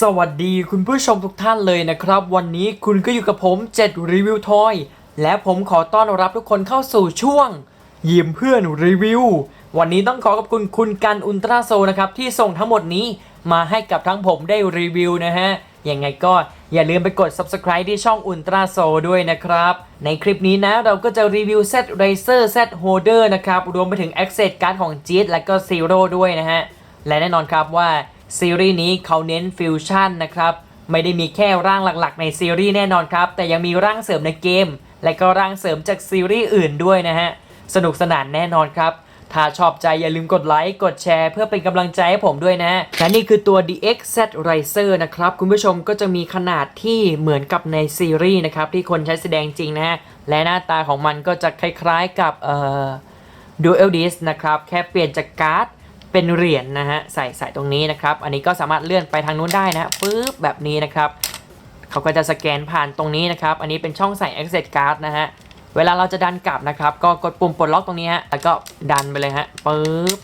สวัสดีคุณผู้ชมทุกท่านเลยนะครับ วันนี้คุณก็อยู่กับผม7รีวิวทอยและผมขอต้อนรับทุกคนเข้าสู่ช่วงยิ้มเพื่อนรีวิว วันนี้ต้องขอขอบคุณคุณกันอุลตราโซนะครับที่ส่งทั้งหมดนี้มาให้กับทั้งผมได้รีวิวนะฮะยังไงก็อย่าลืมไปกด subscribe ที่ช่องอุลตราโซด้วยนะครับ ในคลิปนี้นะเราก็จะรีวิว Z Razer Z Holder นะครับรวมไปถึง Access Card ของ j i t และก็ Zero ด้วยนะฮะและแน่นอนครับว่า ซีรีส์นี้เขาเน้นฟิวชั่นนะครับไม่ได้มีแค่ร่างหลักๆ ในซีรีส์แน่นอนครับ แต่ยังมีร่างเสริมในเกม และก็ร่างเสริมจากซีรีส์อื่นด้วยนะฮะ สนุกสนานแน่นอนครับ ถ้าชอบใจอย่าลืมกดไลค์ กดแชร์ เพื่อเป็นกำลังใจให้ผมด้วยนะและนี่คือตัว DXZ Riser นะครับ คุณผู้ชมก็จะมีขนาดที่เหมือนกับในซีรีส์นะครับ ที่คนใช้แสดงจริงนะฮะ และหน้าตาของมันก็จะคล้ายๆกับเอ่อ Dual Disc นะครับ แค่เปลี่ยนจากการ์ด เป็นเหรียญนะฮะใส่ใส่ตรงนี้นะครับ อันนี้ก็สามารถเลื่อนไปทางนู้นได้นะปึ๊บแบบนี้นะครับเขาก็จะสแกนผ่านตรงนี้นะครับ อันนี้เป็นช่องใส่ access card นะฮะเวลาเราจะดันกลับนะครับ ก็กดปุ่มปลดล็อกตรงนี้ฮะแล้วก็ดันไปเลยฮะปึ๊บ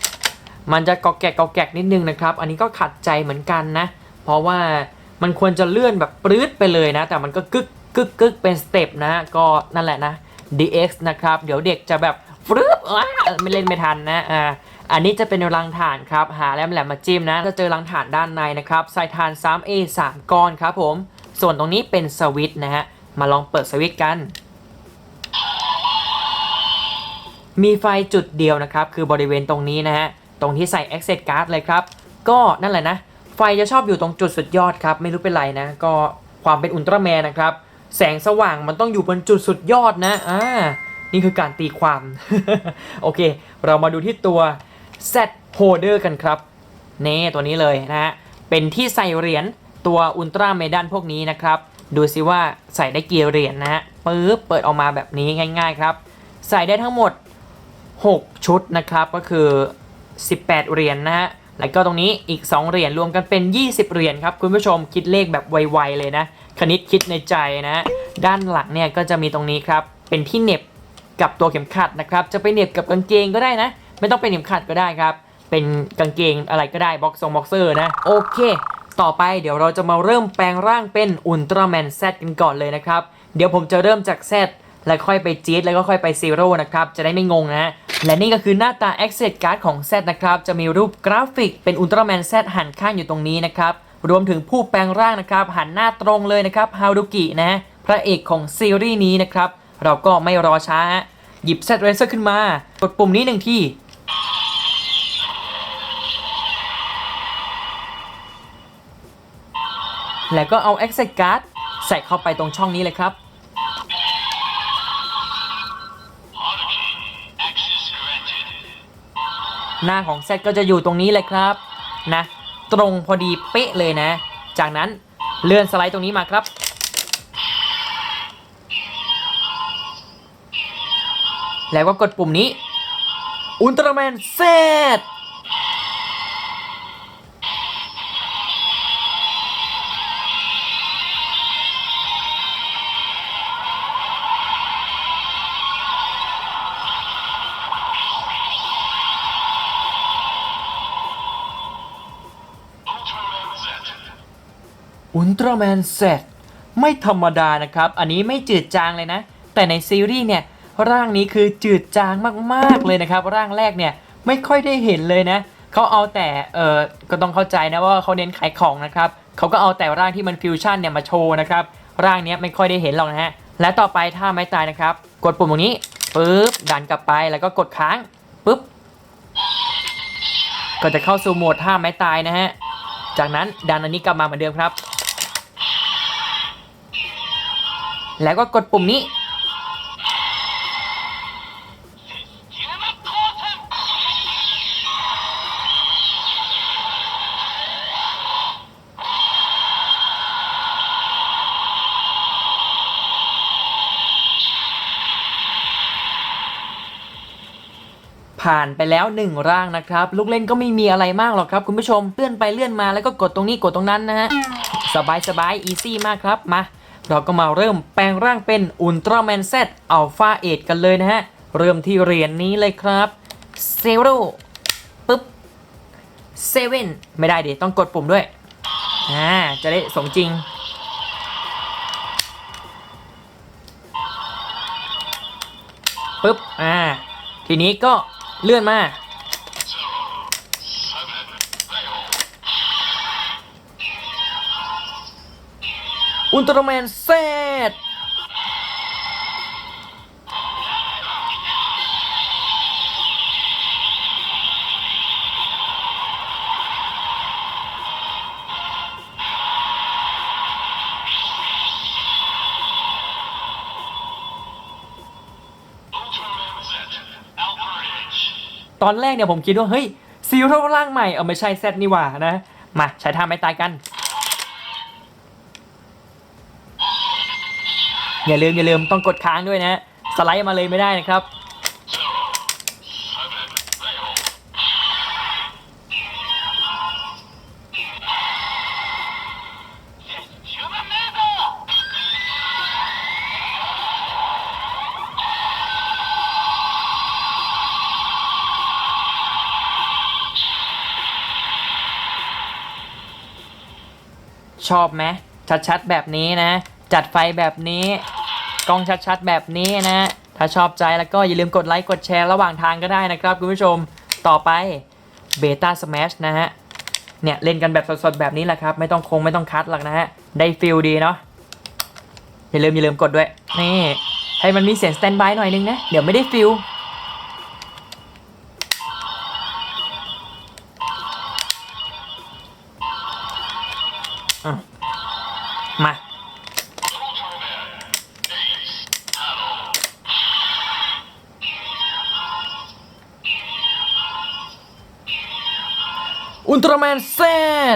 มันจะกอกแกกกอกแกกนิดนึงนะครับ อันนี้ก็ขัดใจเหมือนกันนะ เพราะว่ามันควรจะเลื่อนแบบปรื๊ดไปเลยนะ แต่มันก็กึกกึกกึกเป็นสเต็ปนะก็นั่นแหละนะ DX นะครับ เดี๋ยวเด็กจะแบบฟรึบอ้าไม่เล่นไม่ทันนะอ่า อันนี้จะเป็นรังถ่านครับหาแหลมแหลมมาจิ้มนะจะเจอรังถ่านด้านในนะครับใส่ถ่าน 3A 3 ก้อนครับผม ส่วนตรงนี้เป็นสวิตช์นะฮะมาลองเปิดสวิตช์กัน มีไฟจุดเดียวนะครับ คือบริเวณตรงนี้นะฮะตรงที่ใส่ access card เลยครับ ก็นั่นแหละนะ ไฟจะชอบอยู่ตรงจุดสุดยอดครับ ไม่รู้เป็นไรนะ ก็ความเป็นอุลตร้าแมนนะครับ แสงสว่างมันต้องอยู่บนจุดสุดยอดนะอ่านี่คือการตีความ โอเค เรามาดูที่ตัว Z Holder กันครับนี่ตัวนี้เลยนะฮะเป็นที่ใส่เหรียญตัวอุลตร้าเมดันพวกนี้นะครับ ดูซิว่าใส่ได้กี่เหรียญนะฮะปึ๊บเปิดออกมาแบบนี้ง่าย ๆครับ ใส่ได้ทั้งหมด 6 ชุดนะครับก็คือ 18 เหรียญนะฮะแล้วก็ตรงนี้อีก 2 เหรียญรวมกันเป็น 20 เหรียญครับ คุณผู้ชมคิดเลขแบบไวๆเลยนะ คณิตคิดในใจนะ ด้านหลังเนี่ยก็จะมีตรงนี้ครับ เป็นที่เน็บกับตัวเข็มขัดนะครับ จะไปเน็บกับกางเกงก็ได้นะ ไม่ต้องเป็นเข็มขัดก็ได้ครับ เป็นกางเกงอะไรก็ได้บ็อกซ์ทรงบ็อกเซอร์นะโอเค ต่อไปเดี๋ยวเราจะมาเริ่มแปลงร่างเป็นอุลตร้าแมนแซกันก่อนเลยนะครับ เดี๋ยวผมจะเริ่มจากแซแล้วค่อยไปจี๊ดแล้วก็ค่อยไปซีโร่นะครับ จะได้ไม่งงนะและนี่ก็คือหน้าตา Access Card ของ Z นะครับ จะมีรูปกราฟิกเป็นอุลตร้าแมน Z หันข้างอยู่ตรงนี้นะครับ รวมถึงผู้แปลงร่างนะครับ หันหน้าตรงเลยนะครับฮาวดุกินะ พระเอกของซีรีส์นี้นะครับ เราก็ไม่รอช้า หยิบ Z Razer ขึ้นมา กดปุ่มนี้หนึ่งที่ แล้วก็เอา Access Card ใส่เข้าไปตรงช่องนี้เลยครับ หน้าของเซตก็จะอยู่ตรงนี้เลยครับนะตรงพอดีเป๊ะเลยนะ จากนั้นเลื่อนสไลด์ตรงนี้มาครับ แล้วก็กดปุ่มนี้ อุลตร้าแมนเซตอุลตร้าแมนเซตไม่ธรรมดานะครับ อันนี้ไม่จืดจางเลยนะ แต่ในซีรีส์เนี่ย ร่างนี้คือจืดจางมากๆเลยนะครับ ร่างแรกเนี่ยไม่ค่อยได้เห็นเลยนะเขาเอาแต่เออก็ต้องเข้าใจนะว่าเขาเน้นขายของนะครับเขาก็เอาแต่ร่างที่มันฟิวชั่นเนี่ยมาโชว์นะครับร่างเนี้ยไม่ค่อยได้เห็นหรอกนะฮะและต่อไปถ้าไม้ตายนะครับ กดปุ่มตรงนี้ปุ๊บดันกลับไปแล้วก็กดค้างปุ๊บก็จะเข้าสู่โหมดท่าไม้ตายนะฮะ จากนั้นดันอันนี้กลับมาเหมือนเดิมครับ แล้วก็กดปุ่มนี้ ผ่านไปแล้วหนึ่งร่างนะครับ ลูกเล่นก็ไม่มีอะไรมากหรอกครับคุณผู้ชมเลื่อนไปเลื่อนมาแล้วก็กดตรงนี้กดตรงนั้นนะฮะสบายสบายอีซี่มากครับมา เราก็มาเริ่มแปลงร่างเป็นอุลตร้าแมนเซตอัลฟาเอกันเลยนะฮะ เริ่มที่เหรียญนี้เลยครับเซโร่ปึ๊บเซเว่นไม่ได้ดิต้องกดปุ่มด้วยอ่าจะได้สมจริงปึ๊บอ่าทีนี้ก็ เลื่อนมาอุลตร้าแมนเซต ตอนแรกเนี่ยผมคิดว่าเฮ้ยซีโร่ร่างใหม่เออไม่ใช่เซตนี่หว่านะ มาใช้ท่าไม่ตายกัน อย่าลืมอย่าลืมต้องกดค้างด้วยนะ สไลด์มาเลยไม่ได้นะครับ ชอบไหมชัดๆแบบนี้นะ จัดไฟแบบนี้ กล้องชัดๆแบบนี้นะ ถ้าชอบใจแล้วก็อย่าลืมกดไลค์กดแชร์ระหว่างทางก็ได้นะครับคุณผู้ชมต่อไปเบต้าส a s h นะฮะเนี่ยเล่นกันแบบสดๆแบบนี้แหละครับ ไม่ต้องคงไม่ต้องคัดหรอกนะฮะ ได้ฟิลดีเนาะอย่าลืมอย่าลืมกดด้วย นี่ ให้มันมีเสียงสแตนบายหน่อยนึงนะ เดี๋ยวไม่ได้ฟิล อุลตร้าแมนเซ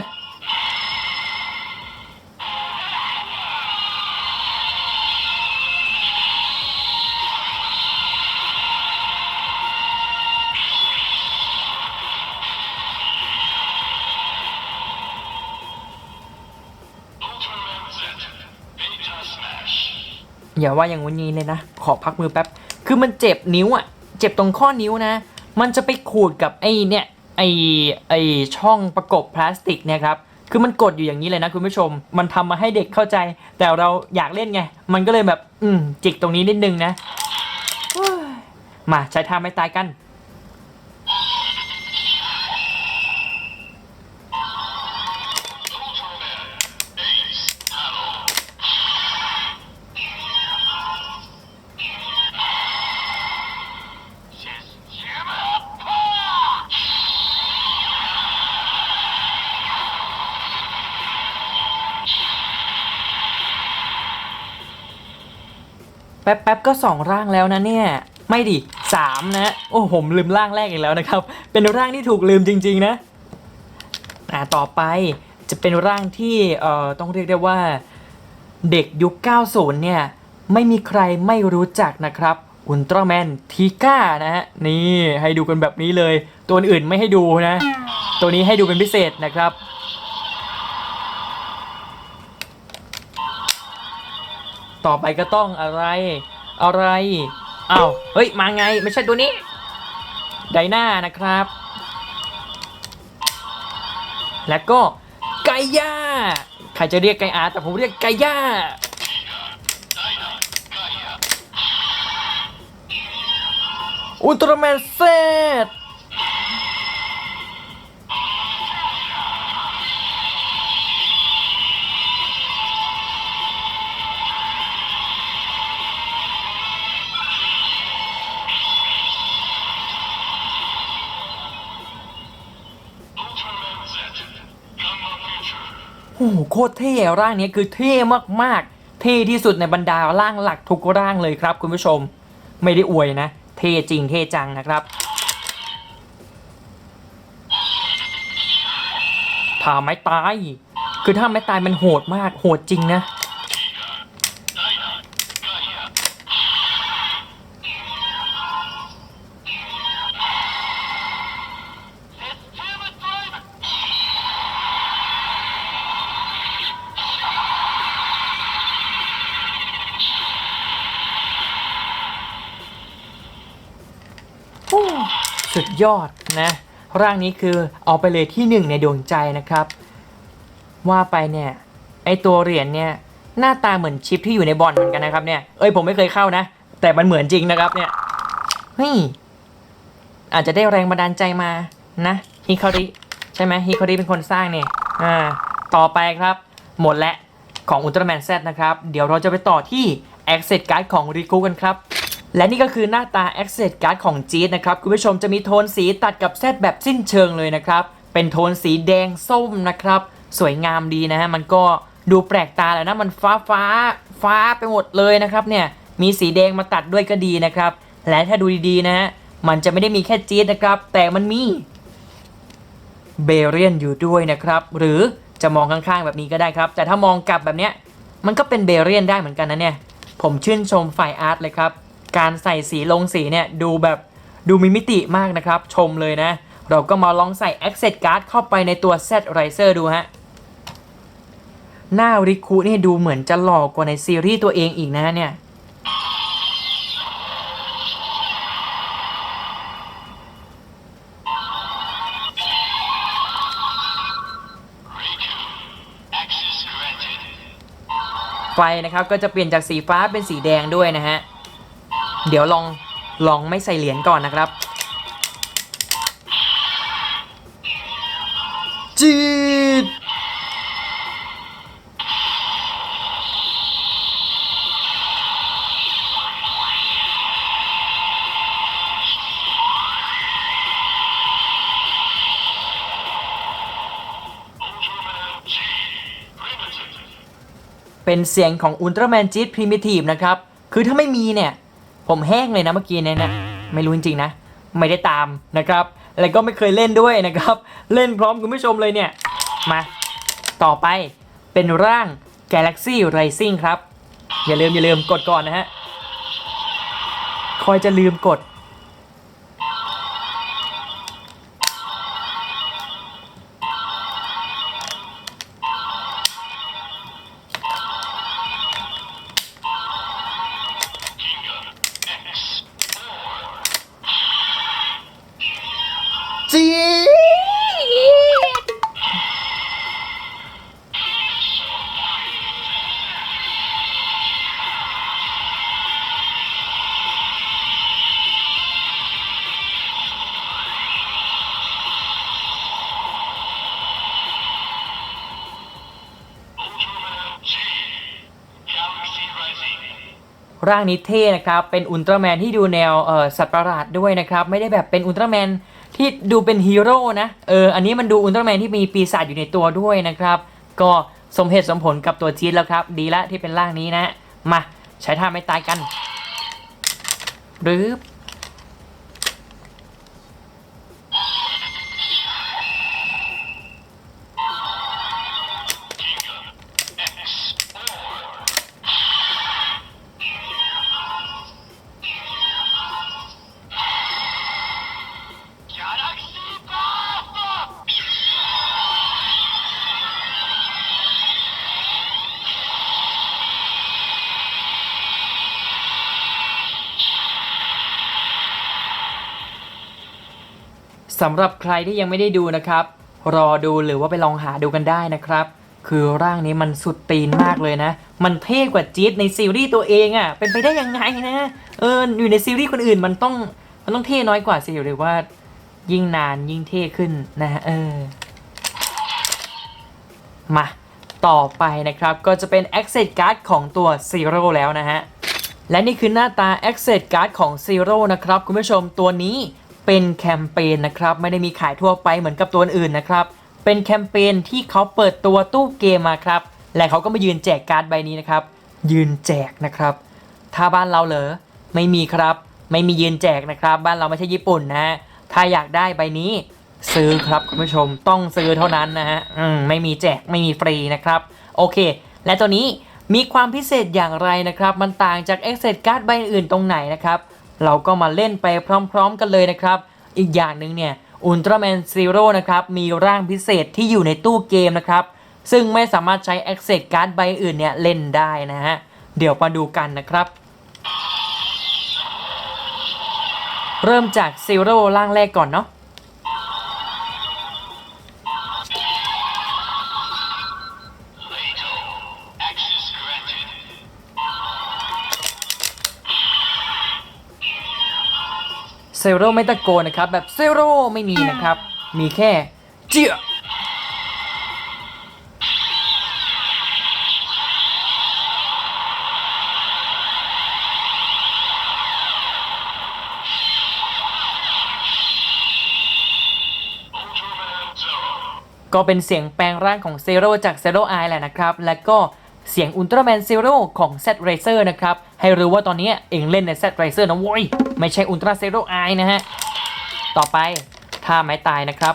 ตอย่าว่าอย่างวันนี้เลยนะ ขอพักมือแป๊บ คือมันเจ็บนิ้วอะ เจ็บตรงข้อนิ้วนะ มันจะไปขูดกับไอ้เนี่ย ไอไอช่องประกบพลาสติกเนี่ยครับคือมันกดอยู่อย่างนี้เลยนะคุณผู้ชม มันทำมาให้เด็กเข้าใจ แต่เราอยากเล่นไง มันก็เลยแบบ อืมจิกตรงนี้นิดนึงนะ มาใช้ท่าไม่ตายกัน ป๊บแป๊บก็สองร่างแล้วนะเนี่ย ไม่ดิสามนะ โอ้ผมลืมร่างแรกอีกแล้วนะครับ เป็นร่างที่ถูกลืมจริง ๆ นะอ่าต่อไปจะเป็นร่างที่เอ่อต้องเรียกได้ว่าเด็กยุค 90 เนี่ย ไม่มีใครไม่รู้จักนะครับอุลตร้าแมนทีก้านะฮะนี่ให้ดูกันแบบนี้เลย ตัวอื่นไม่ให้ดูนะ ตัวนี้ให้ดูเป็นพิเศษนะครับ ต่อไปก็ต้องอะไร อะไรอ้าวเฮ้ย มาไง ไม่ใช่ตัวนี้ ไดนานะครับ แล้วก็ไกย่า ใครจะเรียกไกอาแต่ผมเรียกไกย่า อุลตร้าแมนเซต โคตรเท่ร่างนี้คือเท่มากๆ เท่ที่สุดในบรรดาร่างหลักทุกร่างเลยครับ คุณผู้ชมไม่ได้อวยนะ เท่จริงเท่จังนะครับผ่าไม้ตาย คือถ้าไม้ตายมันโหดมากโหดจริงนะ ยอดนะ ร่างนี้คือเอาไปเลยที่หนึ่งในดวงใจนะครับ ว่าไปเนี่ยไอตัวเหรียญเนี่ยหน้าตาเหมือนชิปที่อยู่ในบอลเหมือนกันนะครับเนี่ย เอ้ยผมไม่เคยเข้านะ แต่มันเหมือนจริงนะครับเนี่ยเฮ้ยอาจจะได้แรงบันดาลใจมานะฮิคาริใช่ไหมฮิคาริเป็นคนสร้างเนี่ยอ่าต่อไปครับ หมดและของอุลตร้าแมนแซนะครับ เดี๋ยวเราจะไปต่อที่ Access Card ของริคุกันครับ และนี่ก็คือหน้าตา Access Card ของจีดนะครับ คุณผู้ชมจะมีโทนสีตัดกับแซดแบบสิ้นเชิงเลยนะครับ เป็นโทนสีแดงส้มนะครับ สวยงามดีนะฮะ มันก็ดูแปลกตาแล้วนะ มันฟ้าฟ้าฟ้าไปหมดเลยนะครับเนี่ย มีสีแดงมาตัดด้วยก็ดีนะครับ และถ้าดูดีๆนะฮะ มันจะไม่ได้มีแค่จีดนะครับ แต่มันมีเบเรียนอยู่ด้วยนะครับ หรือจะมองข้างๆแบบนี้ก็ได้ครับ แต่ถ้ามองกลับแบบเนี้ย มันก็เป็นเบเรียนได้เหมือนกันนะเนี่ย ผมชื่นชมฝ่ายอาร์ตเลยครับ การใส่สีลงสีเนี่ยดูแบบดูมีมิติมากนะครับ ชมเลยนะ เราก็มาลองใส่ Access Card เข้าไปในตัว Z Riser ดูฮะ หน้าริคุนี่ดูเหมือนจะหล่อกว่าในซีรีส์ตัวเองอีกนะเนี่ยไฟนะครับก็จะเปลี่ยนจากสีฟ้าเป็นสีแดงด้วยนะฮะ เดี๋ยวลองลองไม่ใส่เหรียญก่อนนะครับจีดเป็นเสียงของอุลตร้าแมนจีดพรีมิทีฟนะครับ คือถ้าไม่มีเนี่ย ผมแห้งเลยนะเมื่อกี้เนี่ยนะไม่รู้จริงๆนะ ไม่ได้ตามนะครับ แล้วก็ไม่เคยเล่นด้วยนะครับ เล่นพร้อมคุณผู้ชมเลยเนี่ย มาต่อไปเป็นร่าง Galaxy Rising ครับ อย่าลืมอย่าลืมกดก่อนนะฮะ คอยจะลืมกด ร่างนี้เท่นะครับ เป็นอุลตร้าแมนที่ดูแนวเออสัตว์ประหลาดด้วยนะครับ ไม่ได้แบบเป็นอุลตร้าแมนที่ดูเป็นฮีโร่นะ เออ อันนี้มันดูอุลตร้าแมนที่มีปีศาจอยู่ในตัวด้วยนะครับ ก็สมเหตุสมผลกับตัวจีดแล้วครับ ดีละที่เป็นร่างนี้นะ มาใช้ท่าไม่ตายกันหรือ สำหรับใครที่ยังไม่ได้ดูนะครับ รอดูหรือว่าไปลองหาดูกันได้นะครับ คือร่างนี้มันสุดตีนมากเลยนะ มันเท่กว่าจี๊ดในซีรีส์ตัวเองอะ่ะ เป็นไปได้ยังไงนะ เออ อยู่ในซีรีส์คนอื่นมันต้อง มันต้องเท่น้อยกว่าสิหรือว่า ยิ่งนานยิ่งเท่ขึ้นนะฮะเออ มาต่อไปนะครับ ก็จะเป็น Access Card ของตัว Zero แล้วนะฮะ และนี่คือหน้าตา Access Card ของ Zero นะครับ คุณผู้ชมตัวนี้ เป็นแคมเปญนะครับ ไม่ได้มีขายทั่วไปเหมือนกับตัวอื่นนะครับ เป็นแคมเปญที่เขาเปิดตัวตู้เกมมาครับ และเขาก็มายืนแจกการ์ดใบนี้นะครับ ยืนแจกนะครับ ถ้าบ้านเราเหรอไม่มีครับ ไม่มียืนแจกนะครับ บ้านเราไม่ใช่ญี่ปุ่นนะฮะถ้าอยากได้ใบนี้ซื้อครับคุณผู้ชมต้องซื้อเท่านั้นนะฮะอืมไม่มีแจกไม่มีฟรีนะครับ โอเค และตัวนี้มีความพิเศษอย่างไรนะครับ มันต่างจาก Access Card ใบอื่นตรงไหนนะครับ เราก็มาเล่นไปพร้อมๆกันเลยนะครับ อีกอย่างหนึ่งเนี่ยอุลตร้าแมนซีโร่นะครับมีร่างพิเศษที่อยู่ในตู้เกมนะครับ ซึ่งไม่สามารถใช้ Access Card ใบอื่นเนี่ยเล่นได้นะฮะ เดี๋ยวมาดูกันนะครับ เริ่มจากซีโร่ร่างแรกก่อนเนาะ เซโร่ไม่ตะโกนนะครับ แบบเซโร่ไม่มีนะครับ มีแค่เจียก็เป็นเสียงแปลงร่างของเซโร่จากเซโร่ไอแหละนะครับ และก็ เสียงอุลตร้าแมนเซโร่ของ Z Racer นะครับ ให้รู้ว่าตอนนี้เองเล่นใน Z Racer นะโว้ย ไม่ใช่อุลตร้าเซโร่ไอนะฮะ ต่อไปท่าไม้ตายนะครับ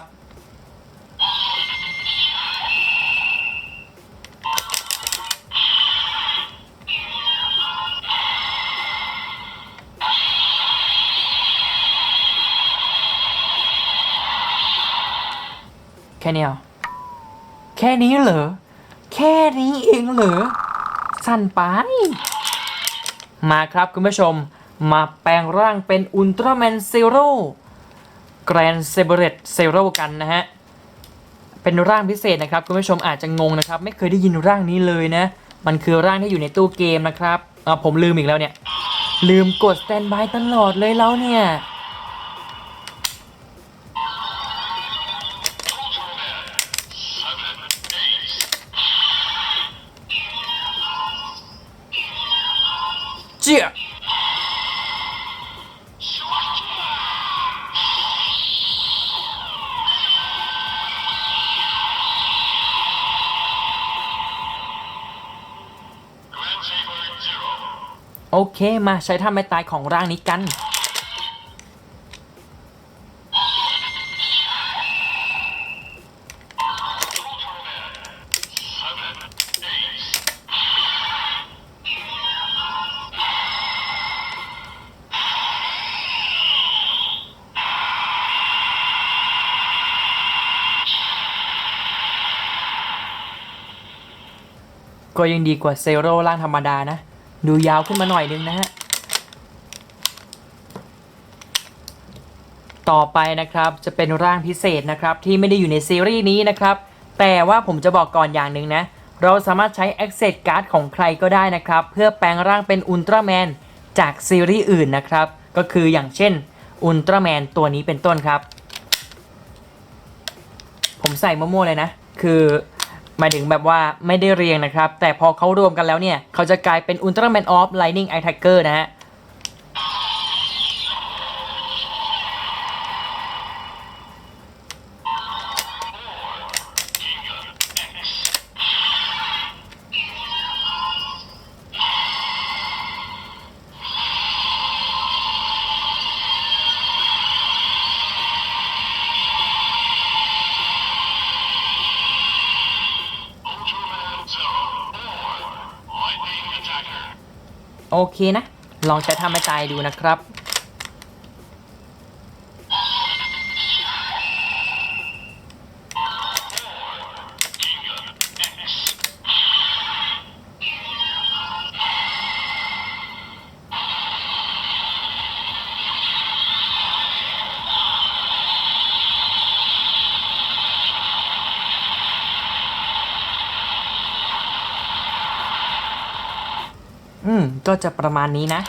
แค่นี้เหรอแค่นี้เหรอ แค่นี้เองเหรอ สั้นไป มาครับคุณผู้ชม มาแปลงร่างเป็นอุลตร้าแมนเซโร่แกรนเซเบเรตเซโร่กันนะฮะ เป็นร่างพิเศษนะครับ คุณผู้ชมอาจจะงงนะครับ ไม่เคยได้ยินร่างนี้เลยนะ มันคือร่างที่อยู่ในตู้เกมนะครับอ่าผมลืมอีกแล้วเนี่ย ลืมกดสแตนบายตลอดเลยแล้วเนี่ย เจี๊ยโอเค มาใช้ท่าไม้ตายของร่างนี้กัน ก็ยังดีกว่าเซโร่ร่างธรรมดานะ ดูยาวขึ้นมาหน่อยนึงนะฮะ ต่อไปนะครับจะเป็นร่างพิเศษนะครับที่ไม่ได้อยู่ในซีรีส์นี้นะครับ แต่ว่าผมจะบอกก่อนอย่างหนึ่งนะ เราสามารถใช้ Access Card ของใครก็ได้นะครับ เพื่อแปลงร่างเป็นอุลตร้าแมนจากซีรีส์อื่นนะครับ ก็คืออย่างเช่นอุลตร้าแมนตัวนี้เป็นต้นครับ ผมใส่มั่วๆเลยนะ คือ หมายถึงแบบว่าไม่ได้เรียงนะครับ แต่พอเขารวมกันแล้วเนี่ย เขาจะกลายเป็นอุลตร้าแมนออฟไลนิ่งไอแท็กเกอร์นะฮะ เคนะ ลองใช้ทำให้ตายดูนะครับ ก็จะประมาณนี้นะ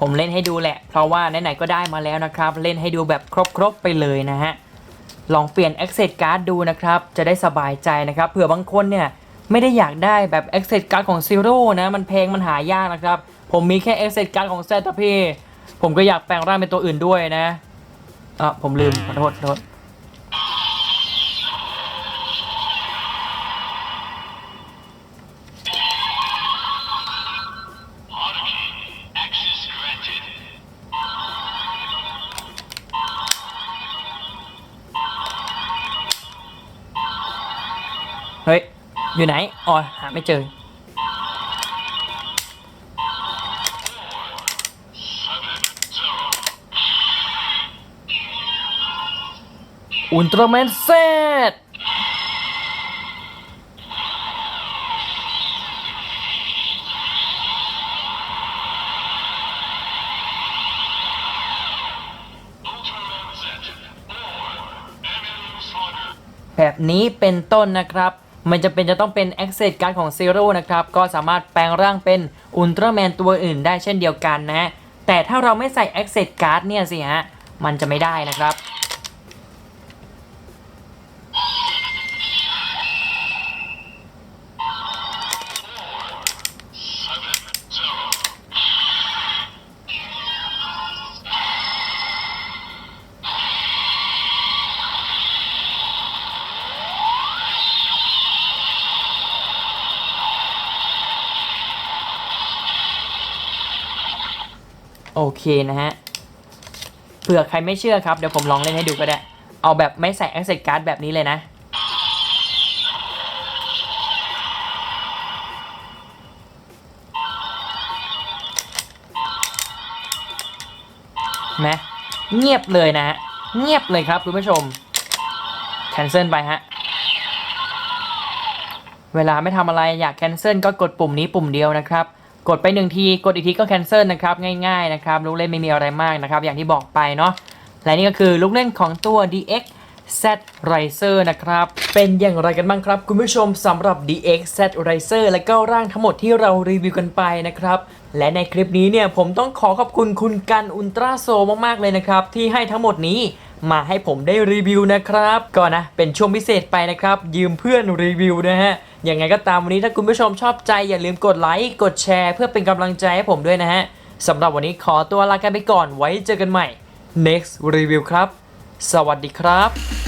ผมเล่นให้ดูแหละ เพราะว่าไหนๆก็ได้มาแล้วนะครับ เล่นให้ดูแบบครบๆไปเลยนะฮะลองเปลี่ยน Access Card ดูนะครับ จะได้สบายใจนะครับเผื่อบางคนเนี่ยไม่ได้อยากได้แบบ Access Card ของ Zero นะมันแพงมันหายากนะครับ ผมมีแค่ Access Card ของ z p ผมก็อยากแปลงร่างเป็นตัวอื่นด้วยนะอะผมลืมขอโทษขอโทษ อยู่ไหนอ๋อหาไม่เจอ อุลตร้าแมนเซต Ultraman Z. Or Eminem Slugger. แบบนี้เป็นต้นนะครับ มันจะเป็นจะต้องเป็น Access Card ของ Zero นะครับ ก็สามารถแปลงร่างเป็นอุลตร้าแมนตัวอื่นได้เช่นเดียวกันนะฮะแต่ถ้าเราไม่ใส่ access card เนี่ยสิฮะ มันจะไม่ได้นะครับ นะฮะเผื่อใครไม่เชื่อครับเดี๋ยวผมลองเล่นให้ดูก็ได้ เอาแบบไม่ใส่ access card แบบนี้เลยนะ นะเงียบเลยนะฮะ เงียบเลยครับคุณผู้ชม แคนเซิลไปฮะ เวลาไม่ทำอะไรอยากแคนเซิลก็กดปุ่มนี้ปุ่มเดียวนะครับ กดไปหนึ่งที กดอีกทีก็แคนเซิลนะครับง่ายๆนะครับลูกเล่นไม่มีอะไรมากนะครับ อย่างที่บอกไปเนาะและนี่ก็คือลูกเล่นของตัว DX Z Riser นะครับ เป็นอย่างไรกันบ้างครับ คุณผู้ชมสำหรับ DX Z Riser และก็ร่างทั้งหมดที่เรารีวิวกันไปนะครับ และในคลิปนี้เนี่ยผมต้องขอขอบคุณคุณกันอุลตราโซมากๆเลยนะครับ ที่ให้ทั้งหมดนี้มาให้ผมได้รีวิวนะครับก็นะเป็นช่วงพิเศษไปนะครับ ยืมเพื่อนรีวิวนะฮะยังไงก็ตามวันนี้ถ้าคุณผู้ชมชอบใจอย่าลืมกดไลค์กดแชร์ เพื่อเป็นกำลังใจให้ผมด้วยนะฮะสำหรับวันนี้ขอตัวลากันไปก่อนไว้เจอกันใหม่ next review ครับ สวัสดีครับ